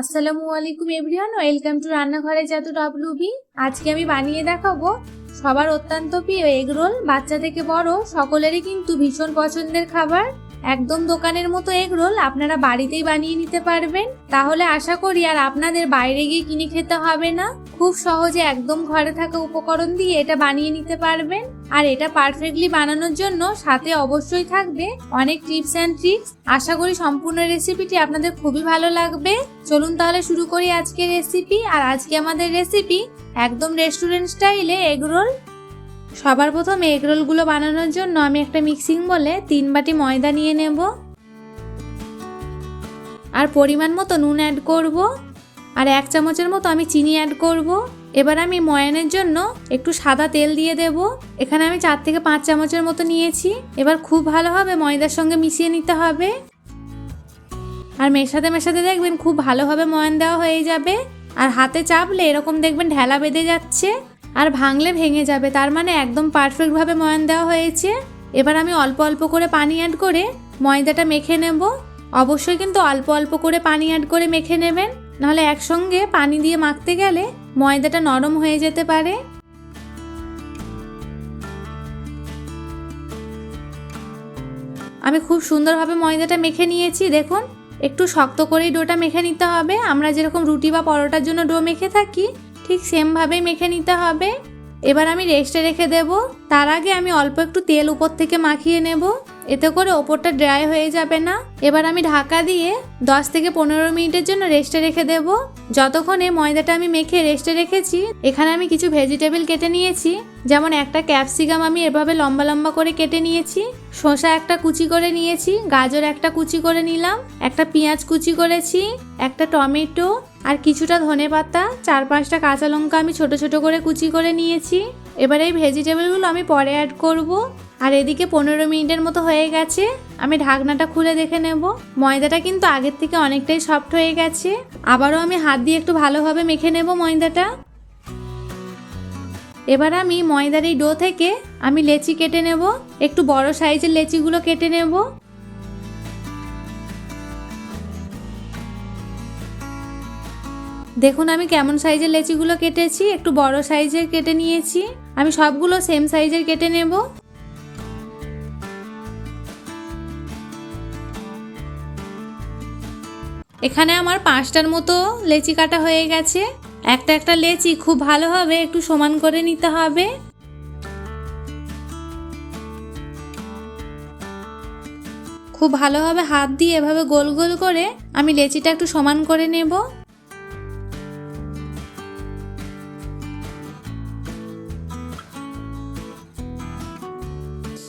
আসসালামু আলাইকুম everyone, welcome to রান্নাঘরে জাদু ডাব্লুবি আজকে আমি বানিয়ে দেখাবো সবার অত্যন্ত প্রিয় এগ রোল। বাচ্চা থেকে বড় সকলেরই কিন্তু ভীষণ পছন্দের খাবার। একদম দোকানের মতো এগ রোল আপনারা বাড়িতেই বানিয়ে নিতে পারবেন। তাহলে আশা করি আর আপনাদের বাইরে গিয়ে কিনে খেতে হবে না। খুব সহজে একদম ঘরে থাকা উপকরণ দিয়ে এটা বানিয়ে নিতে পারবেন। আর এটা পারফেক্টলি বানানোর জন্য সাথে অবশ্যই থাকবে অনেক টিপস অ্যান্ড ট্রিক্স আশা করি সম্পূর্ণ রেসিপিটি আপনাদের খুবই ভালো লাগবে। চলুন তাহলে শুরু করি আজকের রেসিপি আর আজকে আমাদের রেসিপি একদম রেস্টুরেন্ট স্টাইলে এগরোল সবার প্রথম এগরোলগুলো বানানোর জন্য আমি একটা মিক্সিং বলে তিন বাটি ময়দা নিয়ে নেব। আর পরিমাণ মতো নুন অ্যাড করব। আর এক চামচের মতো আমি চিনি অ্যাড করব। এবার আমি ময়ানের জন্য একটু সাদা তেল দিয়ে দেব। এখানে আমি চার থেকে পাঁচ চামচের মতো নিয়েছি। এবার খুব ভালোভাবে ময়দার সঙ্গে মিশিয়ে নিতে হবে। আর মেশাতে মেশাতে দেখবেন খুব ভালোভাবে ময়ান দেওয়া হয়ে যাবে। আর হাতে চাপলে এরকম দেখবেন ঢেলা বেঁধে যাচ্ছে। আর ভাঙলে ভেঙে যাবে। তার মানে একদম পারফেক্টভাবে ময়ান দেওয়া হয়েছে। এবার আমি অল্প অল্প করে পানি অ্যাড করে ময়দাটা মেখে নেব। অবশ্যই কিন্তু অল্প অল্প করে পানি অ্যাড করে মেখে নেবেন। নাহলে একসঙ্গে পানি দিয়ে মাখতে গেলে ময়দাটা নরম হয়ে যেতে পারে। আমি খুব সুন্দরভাবে ময়দাটা মেখে নিয়েছি, দেখুন। একটু শক্ত করেই ডোটা মেখে নিতে হবে। আমরা যেরকম রুটি বা পরোটার জন্য ডো মেখে থাকি, ঠিক সেমভাবেই মেখে নিতে হবে। এবার আমি রেস্টে রেখে দেব। তার আগে আমি অল্প একটু তেল উপর থেকে মাখিয়ে নেব। এতে করে ওপরটা ড্রাই হয়ে যাবে না। এবার আমি ঢাকা দিয়ে 10 থেকে পনেরো মিনিটের জন্য রেস্টে রেখে দেব। যতক্ষণে ময়দাটা আমি মেখে রেস্টে রেখেছি, এখানে আমি কিছু ভেজিটেবল কেটে নিয়েছি। যেমন একটা ক্যাপসিকাম আমি এভাবে লম্বা লম্বা করে কেটে নিয়েছি। শসা একটা কুচি করে নিয়েছি, গাজর একটা কুচি করে নিলাম, একটা পেঁয়াজ কুচি করেছি, একটা টমেটো আর কিছুটা ধনে পাতা, চার পাঁচটা কাঁচা লঙ্কা আমি ছোট ছোট করে কুচি করে নিয়েছি। এবার এই ভেজিটেবলগুলো আমি পরে অ্যাড করব। আর এদিকে পনেরো মিনিটের মতো হয়ে গেছে। আমি ঢাকনাটা খুলে দেখে নেব। ময়দাটা কিন্তু আগের থেকে অনেকটাই সফট হয়ে গেছে। আবারও আমি হাত দিয়ে একটু ভালোভাবে মেখে নেব ময়দাটা। এবার আমি ময়দার এই ডো থেকে আমি লেচি কেটে নেব। একটু বড় সাইজের লেচিগুলো কেটে নেব। দেখুন, আমি কেমন সাইজের লেচিগুলো কেটেছি, একটু বড় সাইজের কেটে নিয়েছি। আমি সবগুলো সেম সাইজের কেটে নেব। এখানে আমার পাঁচটার মতো লেচি কাটা হয়ে গেছে। একটা একটা লেচি খুব ভালোভাবে একটু সমান করে নিতে হবে। খুব ভালোভাবে হাত দিয়ে এভাবে গোল গোল করে আমি লেচিটা একটু সমান করে নেব।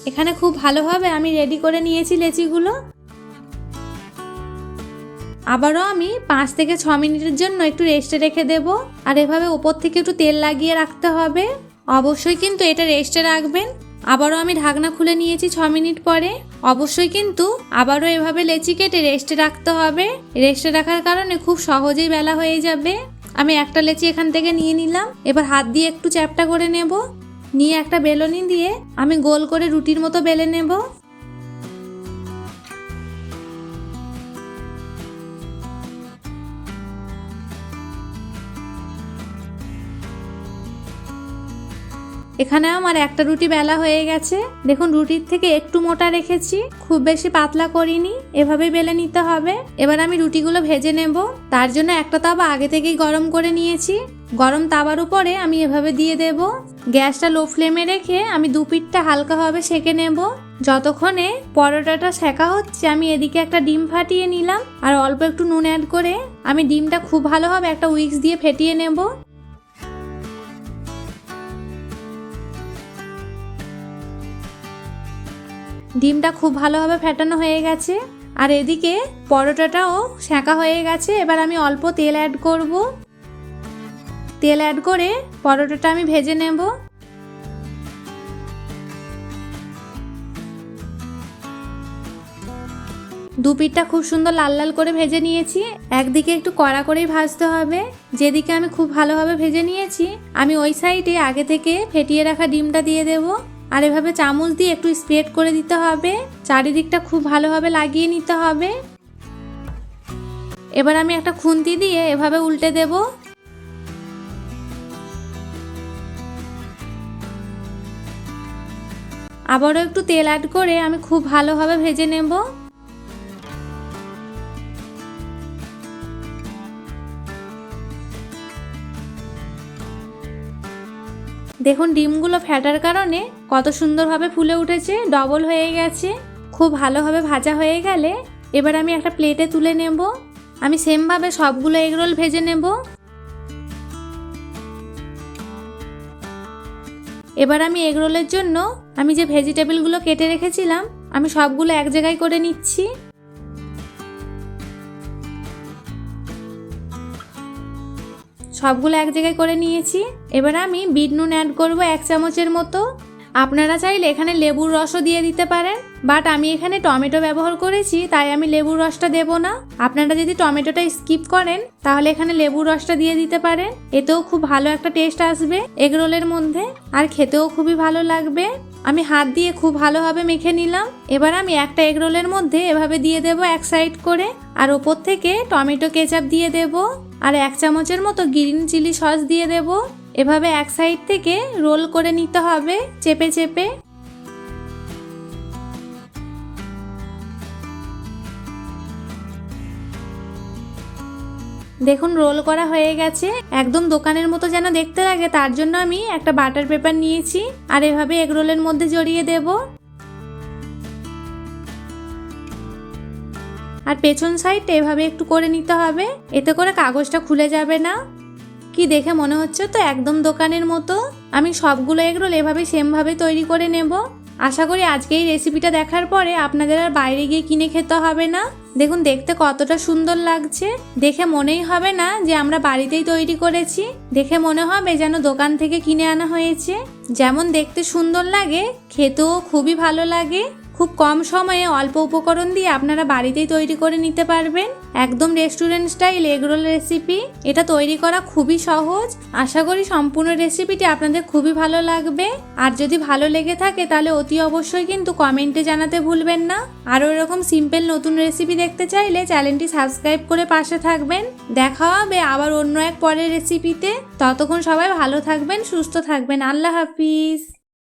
এখানে খুব ভালোভাবে আমি রেডি করে নিয়েছি লেচিগুলো। আবারও আমি পাঁচ থেকে ছ মিনিটের জন্য একটু রেস্টে রেখে দেব। আর এভাবে ওপর থেকে একটু তেল লাগিয়ে রাখতে হবে। অবশ্যই কিন্তু এটা রেস্টে রাখবেন। আবারও আমি ঢাকনা খুলে নিয়েছি ছ মিনিট পরে। অবশ্যই কিন্তু আবারও এভাবে লেচি কেটে রেস্টে রাখতে হবে। রেস্টে রাখার কারণে খুব সহজেই বেলা হয়ে যাবে। আমি একটা লেচি এখান থেকে নিয়ে নিলাম। এবার হাত দিয়ে একটু চ্যাপটা করে নেব। নিয়ে একটা বেলনি দিয়ে আমি গোল করে রুটির মতো বেলে নেব। এখানে আমার একটা রুটি বেলা হয়ে গেছে। দেখুন, রুটির থেকে একটু মোটা রেখেছি। খুব বেশি পাতলা করিনি। এভাবে বেলে নিতে হবে। এবার আমি রুটিগুলো ভেজে নেব। তার জন্য একটা তাবা আগে থেকেই গরম করে নিয়েছি। গরম তাবার উপরে আমি এভাবে দিয়ে দেব। গ্যাসটা লো ফ্লেমে রেখে আমি দু পিঠটা হালকাভাবে সেঁকে নেব। যতক্ষণে পরোটাটা সেকা হচ্ছে, আমি এদিকে একটা ডিম ফাটিয়ে নিলাম আর অল্প একটু নুন অ্যাড করে আমি ডিমটা খুব ভালোভাবে একটা উইক্স দিয়ে ফেটিয়ে নেব। ডিমটা খুব ভালোভাবে ফেটানো হয়ে গেছে আর এদিকে পরোটাটাও সেঁকা হয়ে গেছে। এবার আমি অল্প তেল অ্যাড করব। তেল অ্যাড করে পরোটাটা আমি ভেজে নেব। দু পিঠটা খুব সুন্দর লাল লাল করে ভেজে নিয়েছি। একদিকে একটু কড়া করেই ভাজতে হবে। যেদিকে আমি খুব ভালোভাবে ভেজে নিয়েছি, আমি ওই সাইডে আগে থেকে ফেটিয়ে রাখা ডিমটা দিয়ে দেবো। আর এভাবে চামচ দিয়ে একটু স্প্রেড করে দিতে হবে। চারিদিকটা খুব ভালোভাবে লাগিয়ে নিতে হবে। এবার আমি একটা খুন্তি দিয়ে এভাবে উল্টে দেব। আবারও একটু তেল অ্যাড করে আমি খুব ভালোভাবে ভেজে নেব। দেখুন, ডিমগুলো ফ্যাটার কারণে কত সুন্দরভাবে ফুলে উঠেছে ডবল হয়ে গেছে, খুব ভালোভাবে ভাজা হয়ে গেলে এবার আমি একটা প্লেটে তুলে নেব। আমি সেমভাবে সবগুলো এগরোল ভেজে নেব। এবার আমি এগরোলের জন্য আমি যে ভেজিটেবলগুলো কেটে রেখেছিলাম, আমি সবগুলো এক জায়গায় করে নিচ্ছি। সবগুলো এক জায়গায় করে নিয়েছি। এবার আমি বিট নুন অ্যাড করব এক চামচের মতো। আপনারা চাইলে এখানে লেবুর রসও দিয়ে দিতে পারেন। বাট আমি এখানে টমেটো ব্যবহার করেছি, তাই আমি লেবুর রসটা দেব না। আপনারা যদি টমেটোটা স্কিপ করেন, তাহলে এখানে লেবুর রসটা দিয়ে দিতে পারেন। এতেও খুব ভালো একটা টেস্ট আসবে এগরোলের মধ্যে, আর খেতেও খুবই ভালো লাগবে। আমি হাত দিয়ে খুব ভালোভাবে মেখে নিলাম। এবার আমি একটা এগরোলের মধ্যে এভাবে দিয়ে দেব এক সাইড করে, আর ওপর থেকে টমেটো কেচাপ দিয়ে দেব, আর এক চামচের মতো গ্রিন চিলি সস দিয়ে দেব। এভাবে এক সাইড থেকে রোল করে নিতে হবে, চেপে চেপে। দেখুন রোল করা হয়ে গেছে। একদম দোকানের মতো যেন দেখতে লাগে, তার জন্য আমি একটা বাটার পেপার নিয়েছি, আর এভাবে এগ রোলের মধ্যে জড়িয়ে দেব। আর পেছন সাইডটা এভাবে একটু করে নিতে হবে, এতে করে কাগজটা খুলে যাবে না। কি দেখে মনে হচ্ছে তো, একদম দোকানের মতো। আমি সবগুলো এগরোল এভাবে সেমভাবে তৈরি করে নেব। আশা করি আজকে এই রেসিপিটা দেখার পরে আপনাদের আর বাইরে গিয়ে কিনে খেতে হবে না। দেখুন, দেখতে কতটা সুন্দর লাগছে। দেখে মনেই হবে না যে আমরা বাড়িতেই তৈরি করেছি। দেখে মনে হবে যেন দোকান থেকে কিনে আনা হয়েছে। যেমন দেখতে সুন্দর লাগে, খেতেও খুবই ভালো লাগে। খুব কম সময়ে অল্প উপকরণ দিয়ে আপনারা বাড়িতেই তৈরি করে নিতে পারবেন। একদম রেস্টুরেন্ট স্টাইল এগরোল রেসিপি এটা তৈরি করা খুবই সহজ। আশা করি সম্পূর্ণ রেসিপিটি আপনাদের খুবই ভালো লাগবে। আর যদি ভালো লেগে থাকে তাহলে অতি অবশ্যই কিন্তু কমেন্টে জানাতে ভুলবেন না। আরও এরকম সিম্পল নতুন রেসিপি দেখতে চাইলে চ্যানেলটি সাবস্ক্রাইব করে পাশে থাকবেন। দেখা হবে আবার অন্য এক পরের রেসিপিতে ততক্ষণ সবাই ভালো থাকবেন, সুস্থ থাকবেন। আল্লাহ হাফিজ।